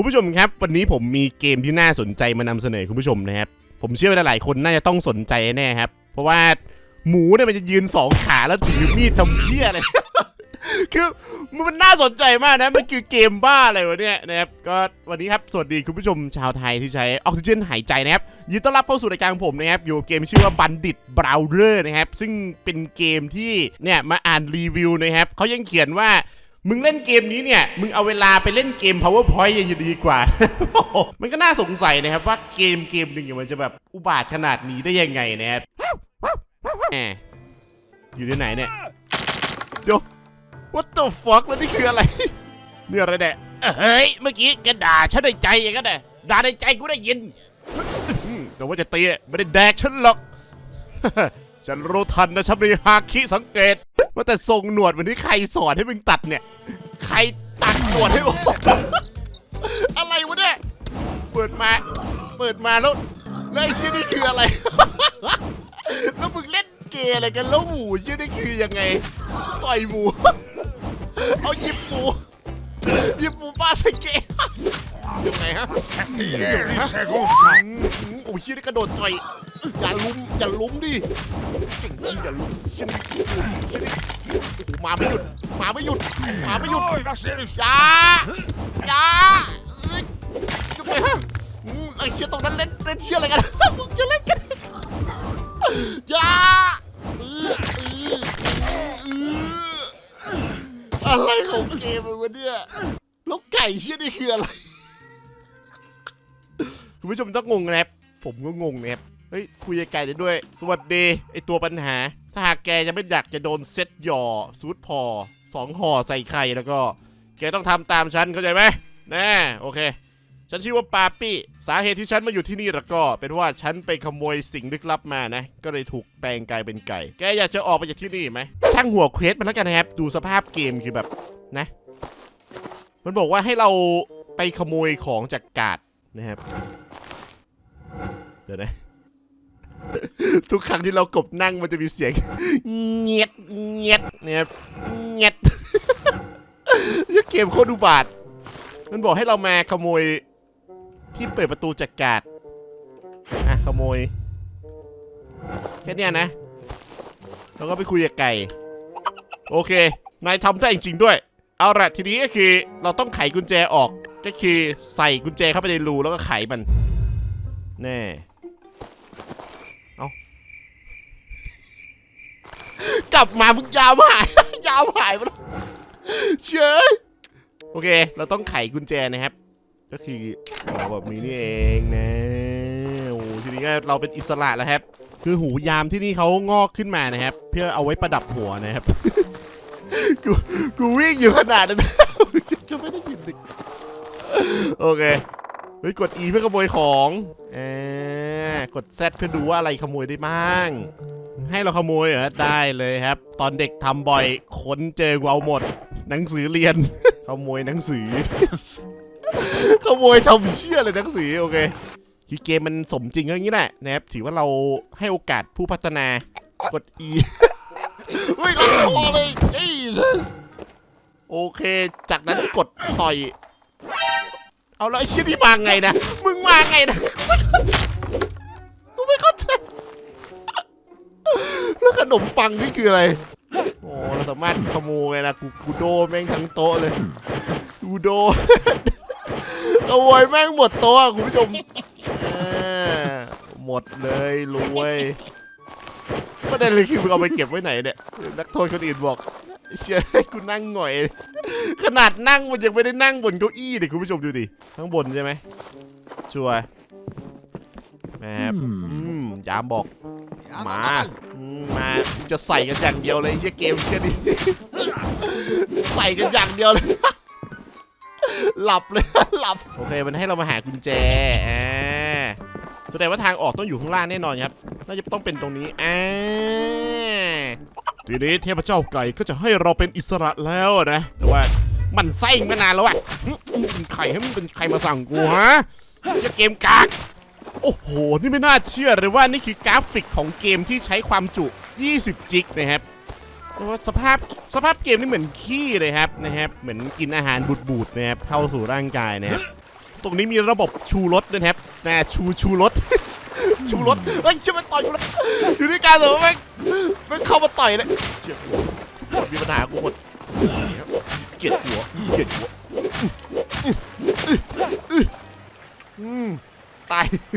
คุณผู้ชมครับ วันนี้ผมมีเกมที่น่าสนใจมานำเสนอคุณผู้ชมนะครับ ผมเชื่อว่าหลายคนน่าจะต้องสนใจแน่ครับ เพราะว่าหมูเนี่ยมันจะยืนสองขาแล้วถือมีดทำเชี่ยอะไรคือมันน่าสนใจมากนะ มันคือเกมบ้าอะไรวะเนี่ยนะครับ ก็วันนี้ครับ สวัสดีคุณผู้ชมชาวไทยที่ใช้ออกซิเจนหายใจนะครับ ยินต้อนรับเข้าสู่รายการผมนะครับ อยู่เกมชื่อว่า Bandit Browser นะครับ ซึ่งเป็นเกมที่เนี่ยมาอ่านรีวิวนะครับเขายังเขียนว่า มึงเล่นเกมนี้เนี่ย มึงเอาเวลาไปเล่นเกม powerpoint ยังดีกว่า มันก็น่าสงสัยนะครับว่าเกมเกมหนึ่งเนี่ยมันจะแบบอุบาทขนาดนี้ได้ยังไงนะครับแหมอยู่ที่ไหนเนี่ยเดี๋ยว what the fuck แล้วนี่คืออะไร เนี่ยอะไรเนี่ยเฮ้ย เมื่อกี้แกด่าฉันในใจอย่างนั้นน่ะด่าในใจกูได้ยิน แต่ว่าจะตีไม่ได้แดกฉันหรอก ฉันรู้ทันนะฉันมีฮาคิสังเกต ว่าแต่ทรงหนวดวันนี้ใครสอนให้มึงตัดเนี่ย ใครตัดหนวดให้ผมอะไรวะเนี่ย เปิดมา เปิดมาแล้วแล้วไอ้ชื่อนี่คืออะไร แล้วมึงเล่นเกย์อะไรกัน แล้วหมูชื่อนี่คือยังไง ต่อยหมู เอาหยิบหมูหยิบหมูฟาดใส่เกย์ยังไงฮะ Ieri secondo อืมอืมโอ้ยชื่อนี่กระโดดต่อย อย่าลุมอย่าลุมดิเก่งจริงอย่าลุมชื่อนี่ชื่อนี่โอ้โหมาไม่หยุดมาไม่หยุดมาไม่หยุด Noi la serie อย่าอย่าเอ้ยจะไปฮะอืมไอ้เชี่ยตรงนั้นเล่นเล่นเชี่ยอะไรกันมึงจะเล่นกันอย่าเออเออเอออะไรของเกมมันวะเนี่ยแล้วไก่เชี่ยนี่คืออะไร คุณผู้ชมต้องงงนะครับผมก็งงนะครับ เฮ้ยคุยกับไก่ได้ด้วย สวัสดีไอตัวปัญหา ถ้าหากแกยังไม่อยากจะโดนเซ็ตหย่อซูดพอสองห่อใส่ไข่แล้วก็ แกต้องทำตามฉันเข้าใจไหมแน่โอเค ฉันชื่อว่าปาปี้สาเหตุที่ฉันมาอยู่ที่นี่แล้วก็ เป็นว่าฉันไปขโมยสิ่งลึกลับมานะ ก็เลยถูกแปลงกายเป็นไก่ แกอยากจะออกไปจากที่นี่ไหมช่างหัวเควสมันแล้วกันนะครับดูสภาพเกมคือแบบนะ มันบอกว่าให้เราไปขโมยของจากกาดนะครับเดี๋ยวนะ ทุกครั้งที่เรากบนั่งมันจะมีเสียงเงียดเงียดนะครับเงียดยี่เกมโคตรอุบาท มันบอกให้เรามาขโมยที่เปิดประตูจากกาดอะขโมยแค่เนี้ยนะ แล้วก็ไปคุยกับไก่ โอเคนายทำได้จริงๆด้วย เอาละทีนี้ก็คือเราต้องไขกุญแจออก ก็คือใส่กุญแจเข้าไปในรูแล้วก็ไขมัน แน่ เอา กลับมามึงยาวหาย ยาวหายไปแล้วเชยโอเค เราต้องไขกุญแจนะครับ ก็คือแบบนี้นี่เองนะโอ้ทีนี้ก็เราเป็นอิสระแล้วครับ คือหูยามที่นี่เขางอกขึ้นมานะครับ เพื่อเอาไว้ประดับหัวนะครับ กูกูวิ่งอยู่ขนาดนั้นจะไม่ได้ยินดิโอเคเฮ้ยกด E เพื่อขโมยของอ่า กด Z เพื่อดูว่าอะไรขโมยได้บ้าง ให้เราขโมยเหรอ ได้เลยครับ ตอนเด็กทำบ่อยค้นเจอกูเอาหมด หนังสือเรียน ขโมยหนังสือ ขโมยทำเชี่ยเลยหนังสือโอเคคือเกมมันสมจริงอย่างนี้แหละนะครับถือว่าเราให้โอกาสผู้พัฒนากด E เฮ้ยลัดคอเลย Jesus โอเค จากนั้นกดต่อย เอาแล้วไอ้ชิ้นนี้มาไงนะ มึงมาไงนะ นมปังนี่คืออะไร โอ้เราสามารถขโมยนะกูกูโดแม่งทั้งโต๊ะเลยกูโดขโมยแม่งหมดโต๊ะอะคุณผู้ชมอ่าหมดเลยรวยประเด็นเลยคือมึงเอาไปเก็บไว้ไหนเนี่ยนักโทษคนอื่นบอกเชื่อให้กูนั่งหง่อย ขนาดนั่งมันยังไม่ได้นั่งบนเก้าอี้เลยคุณผู้ชมดูดิข้างบนใช่ไหมชัวร์แหมอืมยามบอกมาอื มมาจะใส่กันอย่างเดียวเลยไอ้เหี้ยเกมแค่นี้ใส่กันอย่างเดียวเลย หลับเลยหลับโอเคมันให้เรามาหากุญแจอ่าแสดงว่าทางออกต้องอยู่ข้างล่างแน่นอนครับน่าจะต้องเป็นตรงนี้อ่าทีนี้เทพเจ้าไก่ก็จะให้เราเป็นอิสระแล้วนะแต่ว่ามันไส้มานานแล้วอะหึมึงเป็นใครให้มึงเป็นใครมาสั่งกูฮะจะเกมกาก โอ้โห นี่ไม่น่าเชื่อเลยว่านี่คือกราฟิกของเกมที่ใช้ความจุ 20 จิกนะครับแต่ว่าสภาพสภาพเกมนี่เหมือนขี้เลยครับนะครับเหมือนกินอาหารบูดๆนะครับเข้าสู่ร่างกายนะครับตรงนี้มีระบบชูรถด้วยนะครับแน่ชูชูรถชูรถเฮ้ยจะมาต่อยกูแล้วอยู่ด้วยกันเหรอแม่งแม่งเข้ามาต่อยเลยเจ็บหัวทุกคนมีปัญหากูหมดเกลียดหัวเกลียดหัว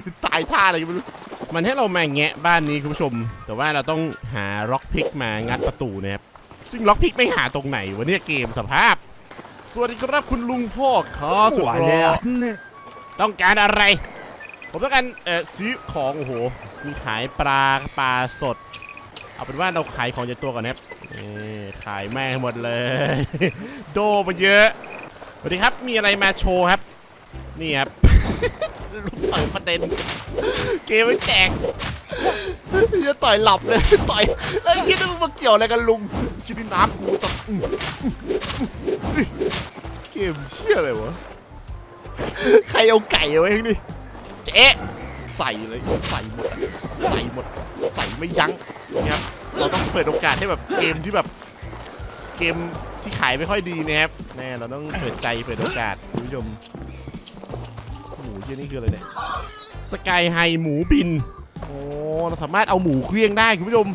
ตายตายท่าอะไรก็ไม่รู้ มันให้เรามาแงะบ้านนี้คุณผู้ชม แต่ว่าเราต้องหาล็อกพิกมางัดประตูนะครับ ซึ่งล็อกพิกไม่หาตรงไหนวะเนี่ยเกมสภาพ สวัสดีครับคุณลุงพ่อขอสุดรอต้องการอะไร ผมต้องการเอ่อซื้อของโอ้โห มีขายปลาปลาสด เอาเป็นว่าเราขายของจากตัวก่อนนะครับนี่ขายแม่งหมดเลย โดมาเยอะสวัสดีครับมีอะไรมาโชว์ครับ นี่ครับ เปิดประเด็น เกมไม่แจกจะต่อยหลับเลยต่อยแล้วไอ้ยี่นี่มึงมาเกี่ยวอะไรกันลุงชิ้นนี้น้ำกูตัดเกมเชี่ยอะไรวะใครเอาไก่เอาไว้ข้างนี่เจ๊ใส่เลยใส่หมดใส่หมดใส่ไม่ยั้งนะครับเราต้องเปิดโอกาสให้แบบเกมที่แบบ เกมที่ขายไม่ค่อยดีนะครับแน่เราต้องเปิดใจเปิดโอกาสคุณผู้ชม หมูเชี่ยนี่คืออะไรเนี่ยสกายไฮหมูบินโอ้เราสามารถเอาหมูเคลี้ยงได้คุณผู้ชม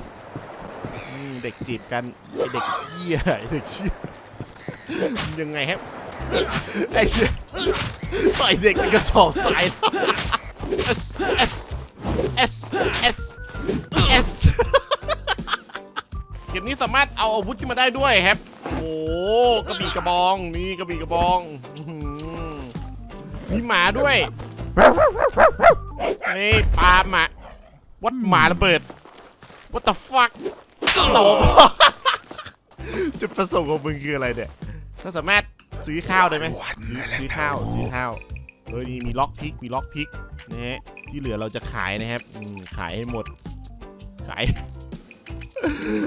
อืมเด็กจีบกันไอเด็กเหี้ยไอเด็กเชี่ยยังไงครับไอเชี่ยต่อยเด็กในกระสอบทราย S S S S S เกมนี้สามารถเอาอาวุธขึ้นมาได้ด้วยครับ โอ้กระบี่กระบองนี่กระบี่กระบอง มีหมาด้วยนี่ปาหมาวัดหมาระเบิด What the fuck ตบจุดประสงค์ของมึงคืออะไรเนี่ยก็สามารถซื้อข้าวได้ไหมซื้อข้าวซื้อข้าวเออนี่มีล็อกพิกมีล็อกพิกนะฮะที่เหลือเราจะขายนะครับขายให้หมด ขาย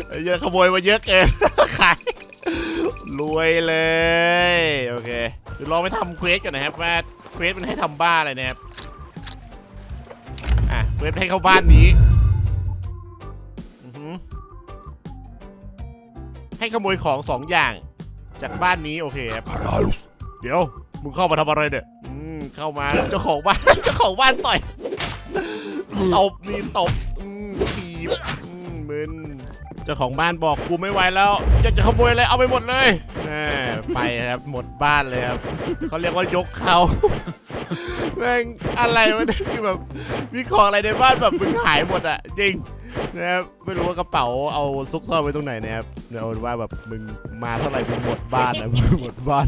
เยเยอะขโมยมาเยอะเกินขายรวยเลย โอเคเดี๋ยวลองไปทำเควสกันนะครับว่า เควสมันให้ทำบ้าอะไรเนะครับอะเคว็บให้เข้าบ้านนี้ให้ขโมยของสองอย่าง จากบ้านนี้โอเคครับเดี๋ยวมึงเข้ามาทำอะไรเนี่ยอืมเข้ามาเจ้าของบ้านเจ้าของบ้านต่อยตบนี่ตบอืมถีบอืมมึน จ้าของบ้านบอกกูไม่ไหวแล้ว อยากจะขโมยอะไรเอาไปหมดเลยไปครับหมดบ้านเลยครับเขาเรียกว่ายกเขาแม่งอะไรวะเนี่ยคือแบบมีของอะไรในบ้านแบบมึงหายหมดอะจริงนะครับไม่รู้ว่ากระเป๋าเอาซุกซ่อนไว้ตรงไหนนะครับเดี๋ยวเอาว่าแบบมึงมาเท่าไหร่มึงหมดบ้านนะมึงหมดบ้าน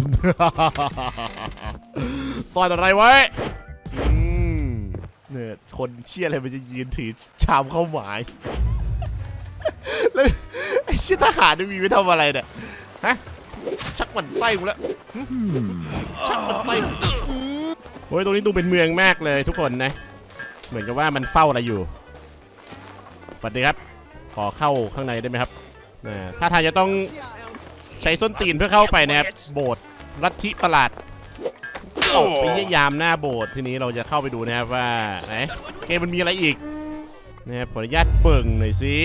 ซ่อนอะไรไว้อืมเนี่ยคนเชี่ยอะไรมันจะยืนถือชามข้าวหมาย แล้วไอ้เชี่ยทหารนี่มีไว้ทำอะไรเนี่ยฮะชักหมันไส้กูแล้วหึชักหมันไส้กูอืมโอ้ยตรงนี้ดูเป็นเมืองมากเลยทุกคนนะ เหมือนกับว่ามันเฝ้าอะไรอยู่สวัสดีครับ ขอเข้าข้างในได้ไหมครับอ่าถ้าทางจะต้องใช้ส้นตีนเพื่อเข้าไปนะครับโบสถ์ลัทธิประหลาดตกไปเยี่ยยามหน้าโบสถ์ทีนี้เราจะเข้าไปดูนะครับว่าไหนเกมมันมีอะไรอีกนะครับขออนุญาตเบิ่งหน่อยสิ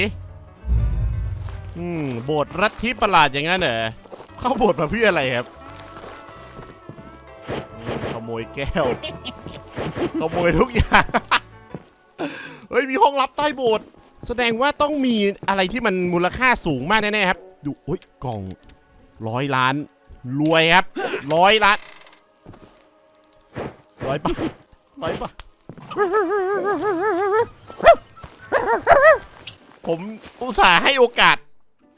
อืมโบสถ์ลัทธิประหลาดอย่างนั้นเหรอเข้าโบสถ์มาเพื่ออะไรครับขโมยแก้วขโมยทุกอย่างเฮ้ยมีห้องลับใต้โบสถ์แสดงว่าต้องมีอะไรที่มันมูลค่าสูงมากแน่ๆครับ ดูโอ้ยกล่องร้อยล้าน รวยครับร้อยล้านร้อยปะร้อยปะผมอุตส่าห์ให้โอกาส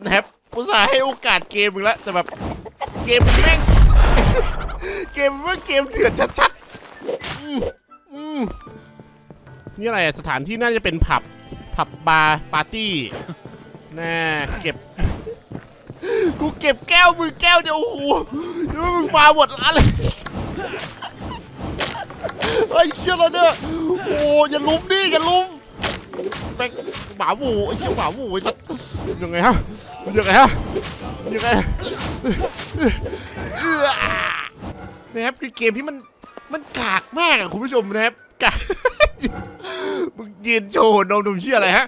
นะครับอุตส่าห์ให้โอกาสเกมมึงแล้วแต่แบบเกมมแม่ง เกมว่าเกมเถื่อนชัดๆอืมอืมนี่อะไรอะสถานที่น่าจะเป็นผับ ผับบาร์ปาร์ตี้น่เก็บ กูเก็บแก้วมือแก้วเดียวโอ้โหเดี๋ยวมึงมาหมดร้านเลยไอ้เชี่ยแล้วเนี่ยโอ้อย่าลุมดิอย่าลุมแม่งหมาหมูไอ้เชี่ยหมาหมูไอ้สัสยังไงฮะ ยังไงฮะยังไงเอื้อนะครับคือเกมที่มันมันกากมากอะคุณผู้ชมนะครับกากมึงยืนโชว์นมนมเชี่ยอะไรฮะ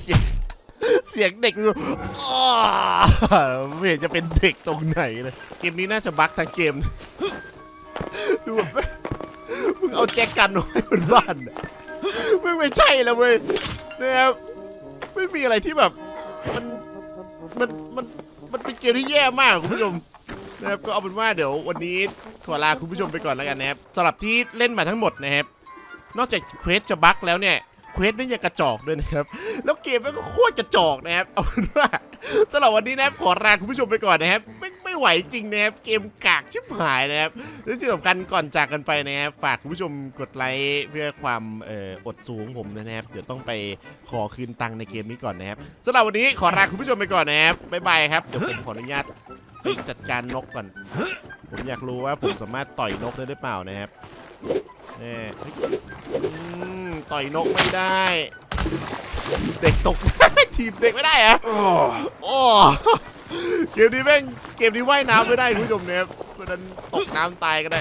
เสียงเสียงเด็กไม่เห็นจะเป็นเด็กตรงไหนเลยเกมนี้น่าจะบั๊กทั้งเกมดูแบบมึงเอาแจ็คกันไว้บนบ้านมึงไม่ใช่แล้วเว้ยนะครับ ไม่มีอะไรที่แบบ มันมันมันมันเป็นเกมที่แย่มากคุณผู้ชมนะครับก็เอาเป็นว่าเดี๋ยววันนี้ขอลาคุณผู้ชมไปก่อนแล้วกันนะครับสำหรับที่เล่นมาทั้งหมดนะครับนอกจากเควสจะบั๊กแล้วเนี่ยเควสไม่ยังกระจอกด้วยนะครับ แล้วเกมมันก็โคตรกระจอกนะครับเอาเป็นว่าสำหรับวันนี้นะครับขอลาคุณผู้ชมไปก่อนนะครับ ไม่ไม่ไหวจริงนะครับ เกมกากชิบหายนะครับและที่สำคัญก่อนจากกันไปนะครับฝากคุณผู้ชมกดไลค์เพื่อความเอ่ออดสูงผมนะครับ เดี๋ยวต้องไปขอคืนตังค์ในเกมนี้ก่อนนะครับสำหรับวันนี้ขอลาคุณผู้ชมไปก่อนนะครับบ๊ายบายครับเดี๋ยวผมขออนุญาตไปจัดการนกก่อน ผมอยากรู้ว่าผมสามารถต่อยนกได้หรือเปล่านะครับแน่เฮ้ยอืมต่อยนกไม่ได้ เด็กตก ทีมเด็กไม่ได้เหรอะโอ้ เกมนี้แม่งเกมนี้ว่ายน้ำไม่ได้คุณผู้ชมเนี่ยเพราะฉะนั้นตกน้ำตายก็ได้